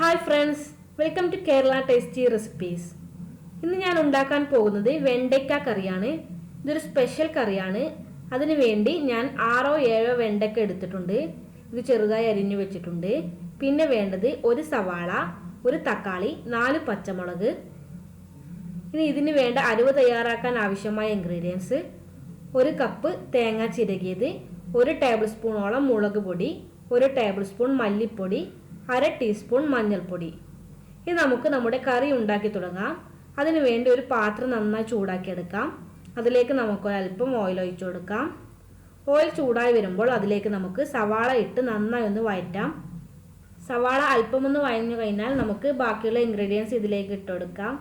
Friends welcome to Kerala tasty recipes ഇന്ന് ഞാൻ ഉണ്ടാക്കാൻ പോകുന്നത് വെണ്ടയ്ക്ക കറിയാണ്. ഇതൊരു സ്പെഷ്യൽ കറിയാണ്. അതിനു വേണ്ടി ഞാൻ ആറോ ഏഴോ വെണ്ടയ്ക്ക എടുത്തിട്ടുണ്ട്. ഇത് ചെറുതായി അരിഞ്ഞു വെച്ചിട്ടുണ്ട്. പിന്നെ വേണ്ടത് ഒരു സവാള ഒരു തക്കാളി നാല് പച്ചമുളക്. ഇനി ഇതിന് വേണ്ട അരിവ് തയ്യാറാക്കാൻ ആവശ്യമായ ഇൻഗ്രീഡിയൻസ് ഒരു കപ്പ് തേങ്ങ ചിരകിയത് ഒരു ടേബിൾ സ്പൂണോളം മുളക് പൊടി ഒരു ടേബിൾ സ്പൂൺ മല്ലിപ്പൊടി അര ടീസ്പൂൺ മഞ്ഞൾപ്പൊടി. ഇത് നമുക്ക് നമ്മുടെ കറി ഉണ്ടാക്കി തുടങ്ങാം. അതിനു വേണ്ടി ഒരു പാത്രം നന്നായി ചൂടാക്കിയെടുക്കാം. അതിലേക്ക് നമുക്ക് അല്പം ഓയിൽ ഒഴിച്ചു കൊടുക്കാം. ഓയിൽ ചൂടായി വരുമ്പോൾ അതിലേക്ക് നമുക്ക് സവാള ഇട്ട് നന്നായി ഒന്ന് വഴറ്റാം സവാള അല്പം ഒന്ന് വഴഞ്ഞു കഴിഞ്ഞാൽ നമുക്ക് ബാക്കിയുള്ള ഇൻഗ്രീഡിയൻസ് ഇതിലേക്ക് ഇട്ട് കൊടുക്കാം.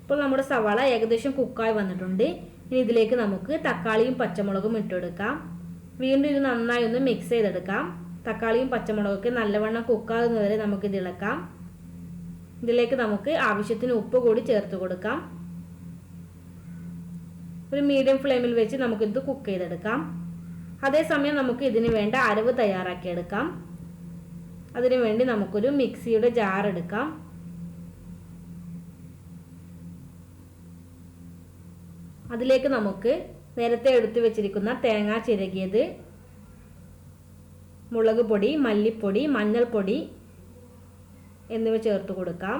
ഇപ്പോൾ നമ്മുടെ സവാള ഏകദേശം കുക്കായി വന്നിട്ടുണ്ട്. ഇനി ഇതിലേക്ക് നമുക്ക് തക്കാളിയും പച്ചമുളകും ഇട്ടെടുക്കാം വീണ്ടും ഇത് നന്നായി ഒന്ന് മിക്സ് ചെയ്തെടുക്കാം. തക്കാളിയും പച്ചമുളകൊക്കെ നല്ലവണ്ണം കുക്കാകുന്നതുവരെ നമുക്ക് ഇത് ഇളക്കാം. ഇതിലേക്ക് നമുക്ക് ആവശ്യത്തിന് ഉപ്പ് കൂടി ചേർത്ത് കൊടുക്കാം. ഒരു മീഡിയം ഫ്ലെയിമിൽ വെച്ച് നമുക്കിത് കുക്ക് ചെയ്തെടുക്കാം. അതേസമയം നമുക്ക് ഇതിന് വേണ്ട അരവ് തയ്യാറാക്കിയെടുക്കാം അതിനു വേണ്ടി നമുക്കൊരു മിക്സിയുടെ ജാർ എടുക്കാം. അതിലേക്ക് നമുക്ക് നേരത്തെ എടുത്തു വെച്ചിരിക്കുന്ന തേങ്ങ ചിരകിയത്. മുളക് പൊടി മല്ലിപ്പൊടി മഞ്ഞൾപ്പൊടി എന്നിവ ചേർത്ത് കൊടുക്കാം.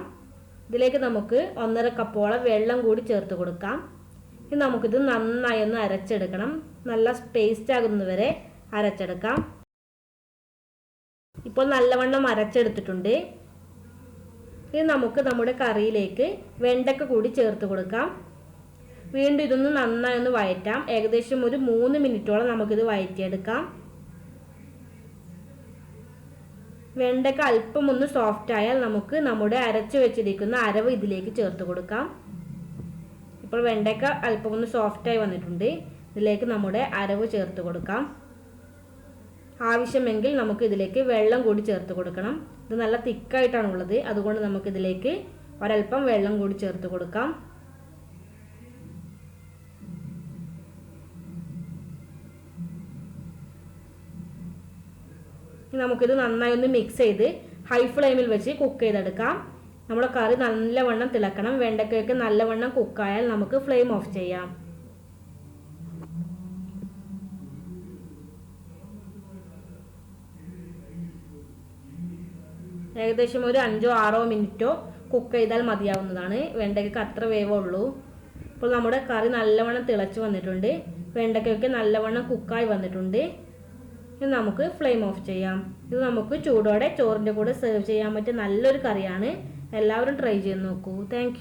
ഇതിലേക്ക് നമുക്ക് ഒന്നര കപ്പോളം വെള്ളം കൂടി ചേർത്ത് കൊടുക്കാം. ഇനി നമുക്കിത് നന്നായി ഒന്ന് അരച്ചെടുക്കണം. നല്ല പേസ്റ്റ് ആകുന്നവരെ അരച്ചെടുക്കാം. ഇപ്പോൾ നല്ലവണ്ണം അരച്ചെടുത്തിട്ടുണ്ട്. ഇനി നമുക്ക് നമ്മുടെ കറിയിലേക്ക് വെണ്ടക്ക കൂടി ചേർത്ത് കൊടുക്കാം. വീണ്ടും ഇതൊന്ന് നന്നായി ഒന്ന് വയറ്റാം. ഏകദേശം ഒരു മൂന്ന് മിനിറ്റോളം നമുക്കിത് വയറ്റിയെടുക്കാം. വെണ്ടയ്ക്ക അല്പം ഒന്ന് സോഫ്റ്റ് ആയാൽ നമുക്ക് നമ്മുടെ അരച്ചു വെച്ചിരിക്കുന്ന അരവ് ഇതിലേക്ക് ചേർത്ത് കൊടുക്കാം. ഇപ്പോൾ വെണ്ടയ്ക്ക അല്പം ഒന്ന് സോഫ്റ്റായി വന്നിട്ടുണ്ട്. ഇതിലേക്ക് നമ്മുടെ അരവ് ചേർത്ത് കൊടുക്കാം. ആവശ്യമെങ്കിൽ നമുക്ക് ഇതിലേക്ക് വെള്ളം കൂടി ചേർത്ത് കൊടുക്കണം. ഇത് നല്ല തിക്കായിട്ടാണ് ഉള്ളത് അതുകൊണ്ട് നമുക്കിതിലേക്ക് ഒരൽപ്പം വെള്ളം കൂടി ചേർത്ത് കൊടുക്കാം. നമുക്കിത് നന്നായി ഒന്ന് മിക്സ് ചെയ്ത് ഹൈ ഫ്ലെയിമിൽ വെച്ച് കുക്ക് ചെയ്തെടുക്കാം. നമ്മുടെ കറി നല്ലവണ്ണം തിളക്കണം. വെണ്ടയ്ക്കൊക്കെ നല്ലവണ്ണം കുക്കായാൽ നമുക്ക് ഫ്ലെയിം ഓഫ് ചെയ്യാം. ഏകദേശം ഒരു അഞ്ചോ ആറോ മിനിറ്റോ കുക്ക് ചെയ്താൽ മതിയാവുന്നതാണ്. വെണ്ടയ്ക്കൊക്കെ അത്ര വേവുള്ളൂ ഇപ്പോൾ നമ്മുടെ കറി നല്ലവണ്ണം തിളച്ച് വന്നിട്ടുണ്ട്. വെണ്ടയ്ക്കൊക്കെ നല്ലവണ്ണം കുക്കായി വന്നിട്ടുണ്ട്. ഇത് നമുക്ക് ഫ്ലെയിം ഓഫ് ചെയ്യാം. ഇത് നമുക്ക് ചൂടോടെ ചോറിന്റെ കൂടെ സെർവ് ചെയ്യാൻ പറ്റിയ നല്ലൊരു കറിയാണ്. എല്ലാവരും ട്രൈ ചെയ്ത് നോക്കൂ. താങ്ക്